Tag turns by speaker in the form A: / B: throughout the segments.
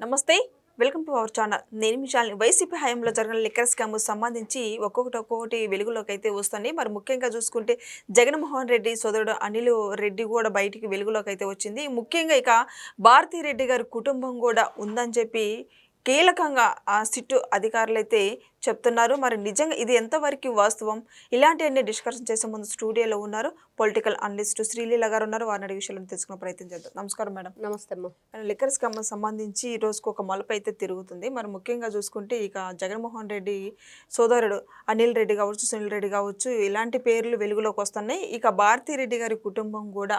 A: నమస్తే welcome to our channel. నేను మీ channel YCP హయాంలో జరిగిన లిక్కర్ స్కామ్ సంబంధించి ఒక్కొక్కటి ఒక్కొక్కటి వెలుగులోకి అయితే వస్తుంది. మరి ముఖ్యంగా చూసుకుంటే జగన్మోహన్ రెడ్డి సోదరుడు అనిల్ రెడ్డి కూడా బయటికి వెలుగులోకి అయితే వచ్చింది. ముఖ్యంగా ఇక భారతీ రెడ్డి గారి కుటుంబం కూడా ఉందని చెప్పి కీలకంగా ఆ సిట్టు అధికారులైతే చెప్తున్నారు. మరి నిజంగా ఇది ఎంతవరకు వాస్తవం? ఇలాంటివన్నీ డిస్కషన్ చేసే ముందు స్టూడియోలో ఉన్నారు పొలిటికల్ అనలిస్ట్ శ్రీలీల గారు ఉన్నారు. వారిని అడిగే విషయాలను తెలుసుకునే ప్రయత్నం చేద్దాం. నమస్కారం మేడం.
B: నమస్తే అమ్మా.
A: లిక్కర్ స్కమ్ సంబంధించి ఈ రోజుకు ఒక మలుపు అయితే తిరుగుతుంది. మరి ముఖ్యంగా చూసుకుంటే ఇక జగన్మోహన్ రెడ్డి సోదరుడు అనిల్ రెడ్డి కావచ్చు సునీల్ రెడ్డి కావచ్చు ఇలాంటి పేర్లు వెలుగులోకి వస్తున్నాయి. ఇక భారతీ రెడ్డి గారి కుటుంబం కూడా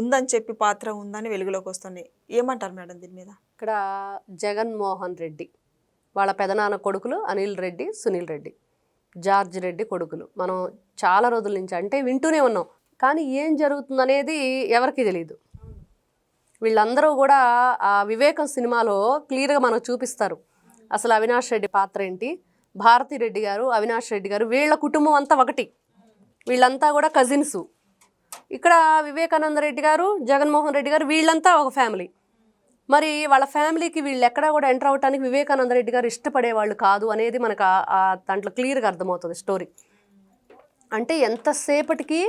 A: ఉందని చెప్పి పాత్ర ఉందని వెలుగులోకి వస్తున్నాయి. ఏమంటారు మేడం దీని మీద?
B: ఇక్కడ జగన్మోహన్ రెడ్డి వాళ్ళ పెదనాన్న కొడుకులు అనిల్ రెడ్డి సునీల్ రెడ్డి జార్జ్ రెడ్డి కొడుకులు. మనం చాలా రోజుల నుంచి అంటే వింటూనే ఉన్నాం. కానీ ఏం జరుగుతుందనేది ఎవరికి తెలియదు వీళ్ళందరూ కూడా ఆ వివేకం సినిమాలో క్లియర్గా మనకు చూపిస్తారు. అసలు అవినాష్ రెడ్డి పాత్ర ఏంటి? భారతి రెడ్డి గారు అవినాష్ రెడ్డి గారు వీళ్ళ కుటుంబం అంతా ఒకటి. వీళ్ళంతా కూడా కజిన్స్. ఇక్కడ వివేకానంద రెడ్డి గారు జగన్మోహన్ రెడ్డి గారు వీళ్ళంతా ఒక ఫ్యామిలీ. మరి వాళ్ళ ఫ్యామిలీకి వీళ్ళు ఎక్కడా కూడా ఎంటర్ అవడానికి వివేకానంద రెడ్డి గారు ఇష్టపడే వాళ్ళు కాదు అనేది మనకు దాంట్లో క్లియర్గా అర్థమవుతుంది స్టోరీ. అంటే ఎంతసేపటికి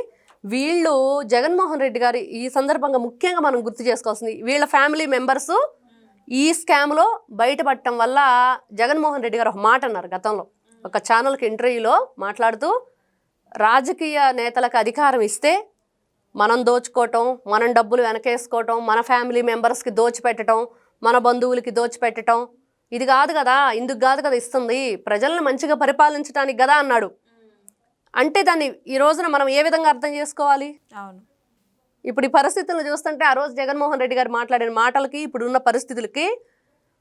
B: వీళ్ళు జగన్మోహన్ రెడ్డి గారు ఈ సందర్భంగా ముఖ్యంగా మనం గుర్తు చేసుకోవాల్సింది వీళ్ళ ఫ్యామిలీ మెంబర్స్ ఈ స్కామ్లో బయటపడటం వల్ల జగన్మోహన్ రెడ్డి గారు ఒక మాట అన్నారు గతంలో. ఒక ఛానల్కి ఇంటర్వ్యూలో మాట్లాడుతూ రాజకీయ నేతలకు అధికారం ఇస్తే మనం దోచుకోవటం మనం డబ్బులు వెనకేసుకోవటం మన ఫ్యామిలీ మెంబర్స్కి దోచిపెట్టడం మన బంధువులకి దోచిపెట్టడం ఇది కాదు కదా ఇందుకు కాదు కదా ఇస్తుంది. ప్రజలను మంచిగా పరిపాలించడానికి కదా అన్నాడు. అంటే దాన్ని ఈ రోజున మనం ఏ విధంగా అర్థం చేసుకోవాలి?
A: అవును.
B: ఇప్పుడు ఈ పరిస్థితులను చూస్తుంటే ఆ రోజు జగన్మోహన్ రెడ్డి గారు మాట్లాడిన మాటలకి ఇప్పుడున్న పరిస్థితులకి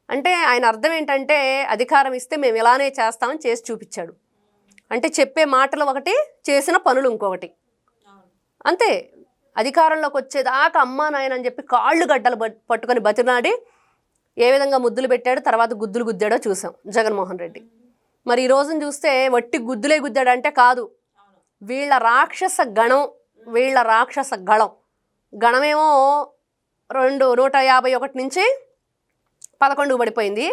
B: అంటే ఆయన అర్థం ఏంటంటే అధికారం ఇస్తే మేము ఇలానే చేస్తామని చేసి చూపించాడు. అంటే చెప్పే మాటలు ఒకటి చేసిన పనులు ఇంకొకటి. అంతే. అధికారంలోకి వచ్చేదాకా అమ్మా నాయన అని చెప్పి కాళ్ళు గడ్డలు పట్టుకొని బతినాడి ఏ విధంగా ముద్దులు పెట్టాడో తర్వాత గుద్దులు గుద్దాడో చూసాం జగన్మోహన్ రెడ్డి. మరి ఈ రోజున చూస్తే వట్టి గుద్దులే గుద్దాడంటే కాదు. వీళ్ళ రాక్షస గణం వీళ్ళ రాక్షస గళం. గణమేమో రెండు నూట యాభై ఒకటి నుంచి పదకొండు పడిపోయింది.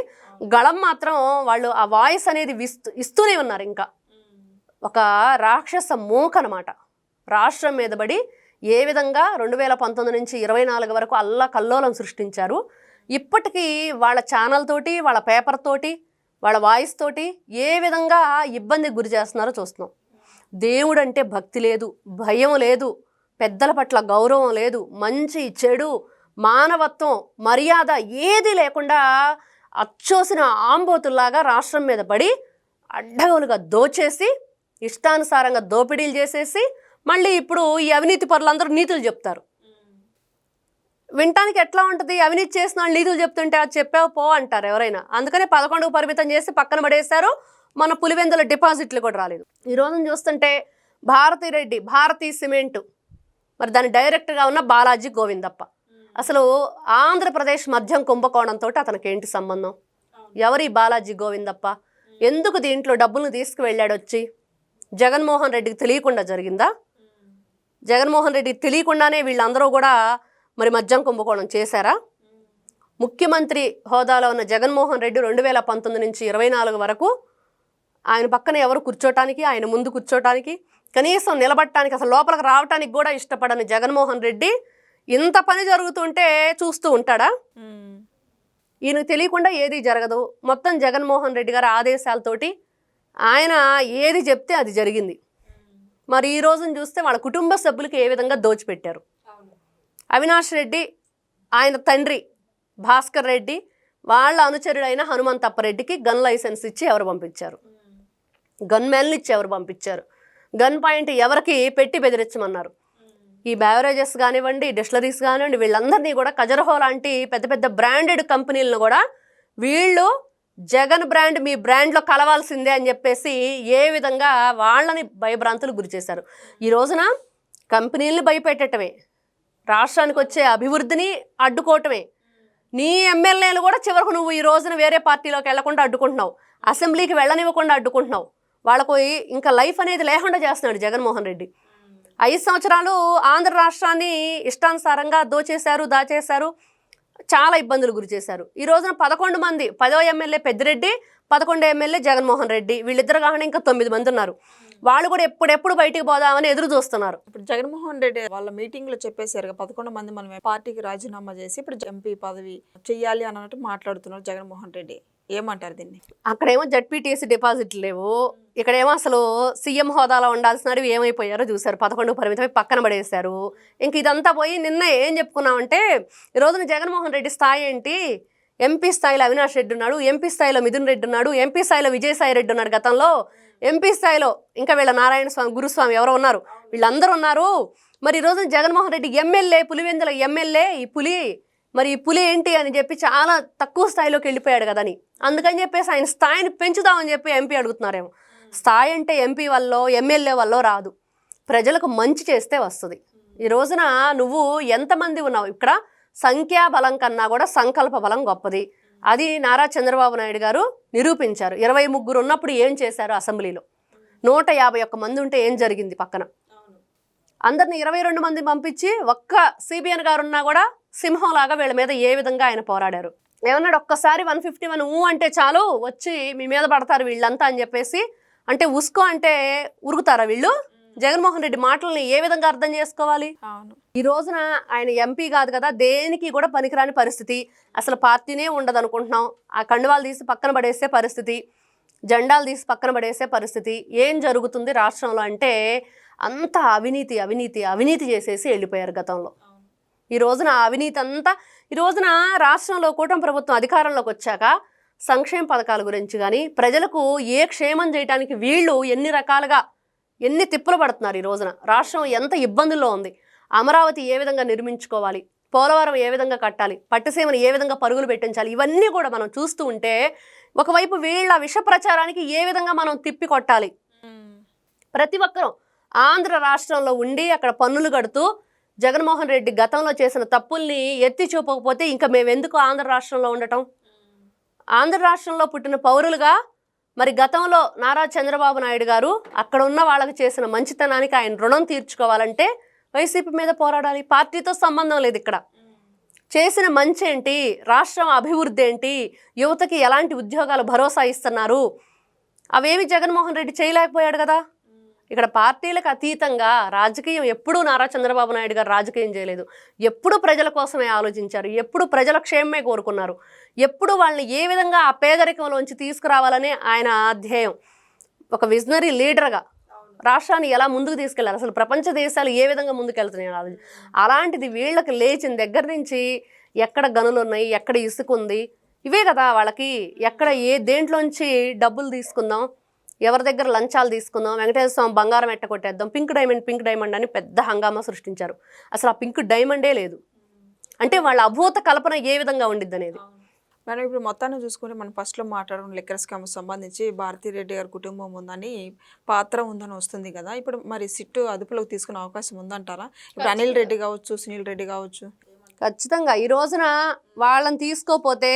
B: గళం మాత్రం వాళ్ళు ఆ వాయిస్ అనేది విస్తూ ఇస్తూనే ఉన్నారు ఇంకా. ఒక రాక్షస మూక అనమాట రాష్ట్రం మీద పడి ఏ విధంగా రెండు వేల పంతొమ్మిది నుంచి ఇరవై నాలుగు వరకు అల్లా కల్లోలం సృష్టించారు? ఇప్పటికీ వాళ్ళ ఛానల్ తోటి వాళ్ళ పేపర్ తోటి వాళ్ళ వాయిస్ తోటి ఏ విధంగా ఇబ్బందికి గురి చేస్తున్నారో చూస్తున్నాం. దేవుడు అంటే భక్తి లేదు భయం లేదు పెద్దల పట్ల గౌరవం లేదు మంచి చెడు మానవత్వం మర్యాద ఏది లేకుండా అచ్చోసిన ఆంబోతుల్లాగా రాష్ట్రం మీద పడి అడ్డగోలుగా దోచేసి ఇష్టానుసారంగా దోపిడీలు చేసేసి మళ్ళీ ఇప్పుడు ఈ అవినీతి పరులందరూ నీతులు చెప్తారు. వినటానికి ఎట్లా ఉంటుంది? అవినీతి చేసిన వాళ్ళు నీతులు చెప్తుంటే అది చెప్పావు పో అంటారు ఎవరైనా. అందుకనే పదకొండుకు పరిమితం చేసి పక్కన పడేశారు. మన పులివెందుల డిపాజిట్లు కూడా రాలేదు. ఈ రోజున చూస్తుంటే భారతీ రెడ్డి భారతీ సిమెంటు మరి దాని డైరెక్టర్గా ఉన్న బాలాజీ గోవిందప్ప. అసలు ఆంధ్రప్రదేశ్ మద్యం కుంభకోణంతో అతనికి ఏంటి సంబంధం? ఎవరి బాలాజీ గోవిందప్ప? ఎందుకు దీంట్లో డబ్బులను తీసుకువెళ్ళాడు వచ్చి జగన్మోహన్ రెడ్డికి తెలియకుండా జరిగిందా? జగన్మోహన్ రెడ్డికి తెలియకుండానే వీళ్ళందరూ కూడా మరి మద్యం కుంభకోణం చేశారా? ముఖ్యమంత్రి హోదాలో ఉన్న జగన్మోహన్ రెడ్డి రెండు వేల పంతొమ్మిది నుంచి ఇరవై నాలుగు వరకు ఆయన పక్కన ఎవరు కూర్చోటానికి ఆయన ముందు కూర్చోటానికి కనీసం నిలబడటానికి అసలు లోపలికి రావటానికి కూడా ఇష్టపడని జగన్మోహన్ రెడ్డి ఇంత పని జరుగుతుంటే చూస్తూ ఉంటాడా. ఈయనకు తెలియకుండా ఏది జరగదు. మొత్తం జగన్మోహన్ రెడ్డి గారి ఆదేశాలతోటి ఆయన ఏది చెప్తే అది జరిగింది. మరి ఈ రోజును చూస్తే వాళ్ళ కుటుంబ సభ్యులకి ఏ విధంగా దోచిపెట్టారు? అవినాష్ రెడ్డి ఆయన తండ్రి భాస్కర్ రెడ్డి వాళ్ళ అనుచరుడైన హనుమంతప్పరెడ్డికి గన్ లైసెన్స్ ఇచ్చి ఎవరు పంపించారు? గన్ మ్యాన్లు ఇచ్చి ఎవరు పంపించారు? గన్ పాయింట్ ఎవరికి పెట్టి బెదిరించమన్నారు? ఈ బ్యావరేజెస్ కానివ్వండి డిస్టలరీస్ కానివ్వండి వీళ్ళందరినీ కూడా కజరహో లాంటి పెద్ద పెద్ద బ్రాండెడ్ కంపెనీలను కూడా వీళ్ళు జగన్ బ్రాండ్ మీ బ్రాండ్లో కలవాల్సిందే అని చెప్పేసి ఏ విధంగా వాళ్ళని భయభ్రాంతులు గురి చేశారు. ఈ రోజున కంపెనీలను భయపెట్టటమే రాష్ట్రానికి వచ్చే అభివృద్ధిని అడ్డుకోవటమే. నీ ఎమ్మెల్యేలు కూడా చివరకు నువ్వు ఈ రోజున వేరే పార్టీలోకి వెళ్ళకుండా అడ్డుకుంటున్నావు. అసెంబ్లీకి వెళ్ళనివ్వకుండా అడ్డుకుంటున్నావు. వాళ్ళకు ఇంకా లైఫ్ అనేది లేకుండా చేస్తున్నాడు జగన్మోహన్ రెడ్డి. ఐదు సంవత్సరాలు ఆంధ్ర రాష్ట్రాన్ని ఇష్టానుసారంగా దోచేశారు దాచేశారు. చాలా ఇబ్బందులు గురి చేశారు. ఈ రోజున పదకొండు మంది పదో ఎమ్మెల్యే పెద్దిరెడ్డి పదకొండు ఎమ్మెల్యే జగన్మోహన్ రెడ్డి వీళ్ళిద్దరు కాకుండా ఇంకా తొమ్మిది మంది ఉన్నారు. వాళ్ళు కూడా ఎప్పుడెప్పుడు బయటికి పోదామని ఎదురు చూస్తున్నారు.
A: ఇప్పుడు జగన్మోహన్ రెడ్డి వాళ్ళ మీటింగ్లో చెప్పేశారు పదకొండు మంది మనం పార్టీకి రాజీనామా చేసి ఇప్పుడు ఎంపీ పదవి చెయ్యాలి అన్నట్టు మాట్లాడుతున్నారు జగన్మోహన్ రెడ్డి. ఏమంటారు దీన్ని?
B: అక్కడేమో జడ్పీటీసీ డిపాజిట్లు లేవు. ఇక్కడేమో అసలు సీఎం హోదాలో ఉండాల్సినవి ఏమైపోయారో చూశారు. పదకొండు పరిమితమై పక్కన పడేశారు. ఇంక ఇదంతా పోయి నిన్న ఏం చెప్పుకున్నామంటే ఈ రోజున జగన్మోహన్ రెడ్డి స్థాయి ఏంటి? ఎంపీ స్థాయిలో అవినాష్ రెడ్డి ఉన్నాడు ఎంపీ స్థాయిలో మిథున్ రెడ్డి ఉన్నాడు ఎంపీ స్థాయిలో విజయసాయి రెడ్డి ఉన్నాడు గతంలో. ఎంపీ స్థాయిలో ఇంకా వీళ్ళ నారాయణ స్వామి గురుస్వామి ఎవరో ఉన్నారు. వీళ్ళందరూ ఉన్నారు. మరి ఈ రోజున జగన్మోహన్ రెడ్డి ఎమ్మెల్యే పులివెందుల ఎమ్మెల్యే ఈ పులి మరి ఈ పులి ఏంటి అని చెప్పి చాలా తక్కువ స్థాయిలోకి వెళ్ళిపోయాడు కదని అందుకని చెప్పేసి ఆయన స్థాయిని పెంచుదామని చెప్పి ఎంపీ అడుగుతున్నారేమో. స్థాయి అంటే ఎంపీ వల్ల ఎమ్మెల్యే వల్ల రాదు. ప్రజలకు మంచి చేస్తే వస్తుంది. ఈ రోజున నువ్వు ఎంతమంది ఉన్నావు? ఇక్కడ సంఖ్యాబలం కన్నా కూడా సంకల్ప బలం గొప్పది. అది నారా చంద్రబాబు నాయుడు గారు నిరూపించారు. ఇరవై ముగ్గురు ఉన్నప్పుడు ఏం చేశారు అసెంబ్లీలో? నూట యాభై ఒక్క మంది ఉంటే ఏం జరిగింది పక్కన? అందరిని ఇరవై రెండు మంది పంపించి ఒక్క సిబిఎన్ గారు ఉన్నా కూడా సింహంలాగా వీళ్ళ మీద ఏ విధంగా ఆయన పోరాడారు? ఏమన్నాడు? ఒక్కసారి వన్ ఫిఫ్టీ వన్ ఊ అంటే చాలు వచ్చి మీ మీద పడతారు వీళ్ళంతా అని చెప్పేసి. అంటే ఉస్కో అంటే ఉరుకుతారా వీళ్ళు? జగన్మోహన్ రెడ్డి మాటల్ని ఏ విధంగా అర్థం చేసుకోవాలి? ఈ రోజున ఆయన ఎంపీ కాదు కదా దేనికి కూడా పనికిరాని పరిస్థితి. అసలు పార్టీనే ఉండదు అనుకుంటున్నాం ఆ కండువాలు తీసి పక్కన పడేసే పరిస్థితి జెండాలు తీసి పక్కన పడేసే పరిస్థితి. ఏం జరుగుతుంది రాష్ట్రంలో అంటే అంత అవినీతి అవినీతి అవినీతి చేసేసి వెళ్ళిపోయారు గతంలో. ఈ రోజున అవినీతి అంతా ఈ రోజున రాష్ట్రంలో కూటమి ప్రభుత్వం అధికారంలోకి వచ్చాక సంక్షేమ పథకాల గురించి కానీ ప్రజలకు ఏ క్షేమం చేయడానికి వీళ్ళు ఎన్ని రకాలుగా ఎన్ని తిప్పలు పడుతున్నారు ఈ రోజున? రాష్ట్రం ఎంత ఇబ్బందుల్లో ఉంది? అమరావతి ఏ విధంగా నిర్మించుకోవాలి? పోలవరం ఏ విధంగా కట్టాలి? పట్టుసీమను ఏ విధంగా పరుగులు పెట్టించాలి? ఇవన్నీ కూడా మనం చూస్తూ ఉంటే ఒకవైపు వీళ్ళ విష ప్రచారానికి ఏ విధంగా మనం తిప్పి కొట్టాలి? ప్రతి ఒక్కరూ ఆంధ్ర రాష్ట్రంలో ఉండి అక్కడ పన్నులు కడుతూ జగన్మోహన్ రెడ్డి గతంలో చేసిన తప్పుల్ని ఎత్తి చూపకపోతే ఇంకా మేమెందుకు ఆంధ్ర రాష్ట్రంలో ఉండటం? ఆంధ్ర రాష్ట్రంలో పుట్టిన పౌరులుగా మరి గతంలో నారా చంద్రబాబు నాయుడు గారు అక్కడ ఉన్న వాళ్ళకి చేసిన మంచితనానికి ఆయన రుణం తీర్చుకోవాలంటే వైసీపీ మీద పోరాడాలి. పార్టీతో సంబంధం లేదు ఇక్కడ. చేసిన మంచి ఏంటి రాష్ట్రం అభివృద్ధి ఏంటి? యువతకి ఎలాంటి ఉద్యోగాలు భరోసా ఇస్తున్నారు? అవేమి జగన్మోహన్ రెడ్డి చేయలేకపోయాడు కదా? ఇక్కడ పార్టీలకు అతీతంగా రాజకీయం ఎప్పుడూ నారా చంద్రబాబు నాయుడు గారు రాజకీయం చేయలేదు. ఎప్పుడు ప్రజల కోసమే ఆలోచించారు. ఎప్పుడు ప్రజల క్షేమమే కోరుకున్నారు. ఎప్పుడు వాళ్ళని ఏ విధంగా ఆ పేదరికంలోంచి తీసుకురావాలనే ఆయన ధ్యేయం ఒక విజనరీ లీడర్గా రాష్ట్రాన్ని ఎలా ముందుకు తీసుకెళ్ళాలి అసలు ప్రపంచ దేశాలు ఏ విధంగా ముందుకెళ్తున్నాయి అలాంటిది వీళ్ళకి లేచిన దగ్గర నుంచి ఎక్కడ గనులు ఉన్నాయి? ఎక్కడ ఇసుక ఉంది? ఇవే కదా వాళ్ళకి ఎక్కడ ఏ దేంట్లోంచి డబ్బులు తీసుకుందాం? ఎవరి దగ్గర లంచాలు తీసుకుందాం వెంకటేశ్వర స్వామి బంగారం ఎట్ట కొట్టేద్దాం పింక్ డైమండ్ పింక్ డైమండ్ అని పెద్ద హంగామా సృష్టించారు. అసలు ఆ పింక్ డైమండే లేదు. అంటే వాళ్ళ అభూత కల్పన ఏ విధంగా ఉండిద్ది అనేది.
A: మనం ఇప్పుడు మొత్తాన్ని చూసుకుంటే మనం ఫస్ట్లో మాట్లాడడం లిక్కర్ స్కామ్ సంబంధించి భారతీరెడ్డి గారి కుటుంబం ఉందని పాత్ర ఉందని వస్తుంది కదా. ఇప్పుడు మరి సిట్టు అదుపులోకి తీసుకునే అవకాశం ఉందంటారా? ఇప్పుడు అనిల్ రెడ్డి కావచ్చు సునీల్ రెడ్డి కావచ్చు.
B: ఖచ్చితంగా. ఈ రోజున వాళ్ళని తీసుకోపోతే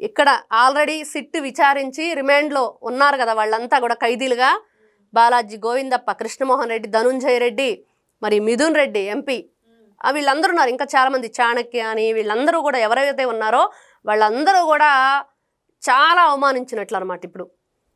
B: ఇక్కడ ఆల్రెడీ సిట్ విచారించి రిమాండ్లో ఉన్నారు కదా వాళ్ళంతా కూడా ఖైదీలుగా. బాలాజీ గోవిందప్ప కృష్ణమోహన్ రెడ్డి ధనుంజయ రెడ్డి మరి మిథున్ రెడ్డి ఎంపీ. వీళ్ళందరూ ఉన్నారు. ఇంకా చాలామంది చాణక్య అని వీళ్ళందరూ కూడా ఎవరైతే ఉన్నారో వాళ్ళందరూ కూడా చాలా అవమానించినట్లు అనమాట ఇప్పుడు.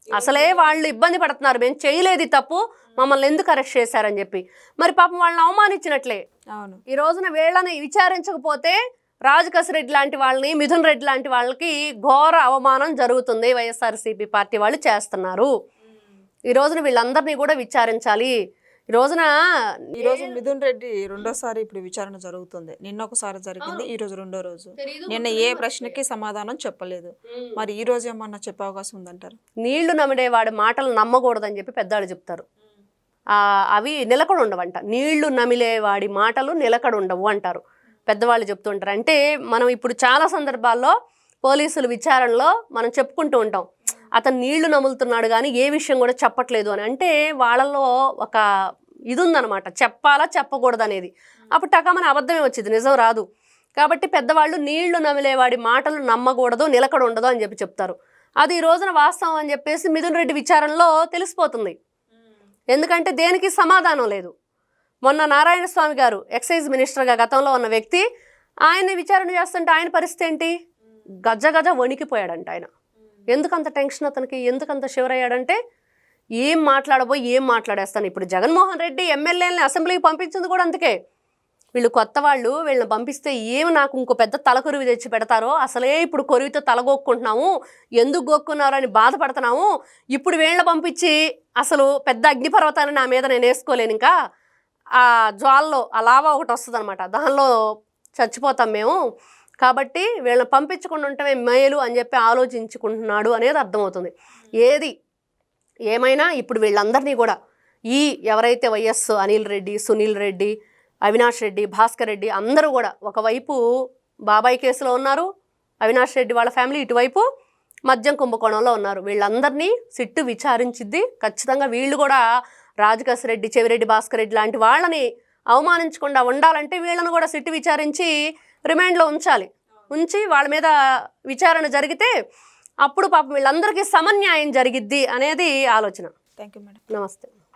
B: అసలే వాళ్ళు ఇబ్బంది పడుతున్నారు. మేము చేయలేదు తప్పు మమ్మల్ని ఎందుకు అరెస్ట్ చేశారని చెప్పి. మరి పాపం వాళ్ళని అవమానించినట్లే.
A: అవును.
B: ఈ రోజున వీళ్ళని విచారించకపోతే రాజకస్ రెడ్డి లాంటి వాళ్ళని మిథున్ రెడ్డి లాంటి వాళ్ళకి ఘోర అవమానం జరుగుతుంది. వైఎస్ఆర్సీపీ పార్టీ వాళ్ళు చేస్తున్నారు. ఈ రోజున వీళ్ళందరినీ కూడా విచారించాలి. ఈ రోజున
A: ఈ రోజు మిథున్ రెడ్డి రెండోసారి ఇప్పుడు విచారణ జరుగుతుంది. నిన్న ఒకసారి జరిగింది ఈ రోజు రెండో రోజు. నిన్న ఏ ప్రశ్నకి సమాధానం చెప్పలేదు. మరి ఈ రోజు ఏమన్నా చెప్పే అవకాశం ఉందంటారు?
B: నీళ్ళు నమిడే వాడి మాటలు నమ్మకూడదని చెప్పి పెద్దవాళ్ళు చెప్తారు. ఆ, అవి నిలకడ ఉండవంట. నీళ్ళు నమిలే వాడి మాటలు నిలకడ ఉండవు అంటారు. పెద్దవాళ్ళు చెప్తుంటారు. అంటే మనం ఇప్పుడు చాలా సందర్భాల్లో పోలీసుల విచారణలో మనం చెప్పుకుంటూ ఉంటాం. అతను నీళ్ళు నములుతున్నాడు కానీ ఏ విషయం కూడా చెప్పట్లేదు అని. అంటే వాళ్ళలో ఒక ఇది ఉందన్నమాట చెప్పాలా చెప్పకూడదు అనేది అప్పుడు టకామని అబద్ధమే వచ్చింది. నిజం రాదు. కాబట్టి పెద్దవాళ్ళు నీళ్ళు నమిలేవాడి మాటలు నమ్మకూడదు నిలకడ ఉండదు అని చెప్పి చెప్తారు. అది ఈ రోజున వాస్తవం అని చెప్పేసి మిథున్ రెడ్డి విచారణలో తెలిసిపోతుంది. ఎందుకంటే దేనికి సమాధానం లేదు. మొన్న నారాయణ స్వామి గారు ఎక్సైజ్ మినిస్టర్గా గతంలో ఉన్న వ్యక్తి ఆయన విచారణ చేస్తుంటే ఆయన పరిస్థితి ఏంటి? గజ గజ వణికిపోయాడంట ఆయన. ఎందుకంత టెన్షన్ అతనికి? ఎందుకంత షివర్ అయ్యాడంటే ఏం మాట్లాడబోయి ఏం మాట్లాడేస్తాను? ఇప్పుడు జగన్మోహన్ రెడ్డి ఎమ్మెల్యేలని అసెంబ్లీకి పంపించింది కూడా అందుకే. వీళ్ళు కొత్త వాళ్ళు వీళ్ళని పంపిస్తే ఏమి నాకు ఇంకో పెద్ద తలకొరివి తెచ్చి పెడతారో? అసలే ఇప్పుడు కొరివితో తలగొక్కుంటున్నాము ఎందుకు గొక్కున్నారు అని బాధపడుతున్నాము. ఇప్పుడు వీళ్ళని పంపించి అసలు పెద్ద అగ్నిపర్వతాన్ని నా మీద నేను వేసుకోలేను ఇంకా ఆ జ్వాల్లో ఆ లావా ఒకటి వస్తుంది అనమాట దానిలో చచ్చిపోతాం మేము. కాబట్టి వీళ్ళని పంపించకుండా ఉండటమే మేలు అని చెప్పి ఆలోచించుకుంటున్నాడు అనేది అర్థమవుతుంది. ఏది? ఏమైనా ఇప్పుడు వీళ్ళందరినీ కూడా ఈ ఎవరైతే వైఎస్ అనిల్ రెడ్డి సునీల్ రెడ్డి అవినాష్ రెడ్డి భాస్కర్ రెడ్డి అందరూ కూడా ఒకవైపు బాబాయ్ కేసులో ఉన్నారు అవినాష్ రెడ్డి వాళ్ళ ఫ్యామిలీ ఇటువైపు మద్యం కుంభకోణంలో ఉన్నారు. వీళ్ళందరినీ సిట్టు విచారించిద్ది. ఖచ్చితంగా వీళ్ళు కూడా రెడ్డి చెవిరెడ్డి భాస్కర్ రెడ్డి లాంటి వాళ్ళని అవమానించకుండా ఉండాలంటే వీళ్ళని కూడా సిట్టు విచారించి రిమాండ్లో ఉంచాలి. ఉంచి వాళ్ళ మీద విచారణ జరిగితే అప్పుడు పాపం వీళ్ళందరికీ సమన్యాయం జరిగిద్ది అనేది ఆలోచన.
A: థ్యాంక్ యూ మేడం
B: నమస్తే.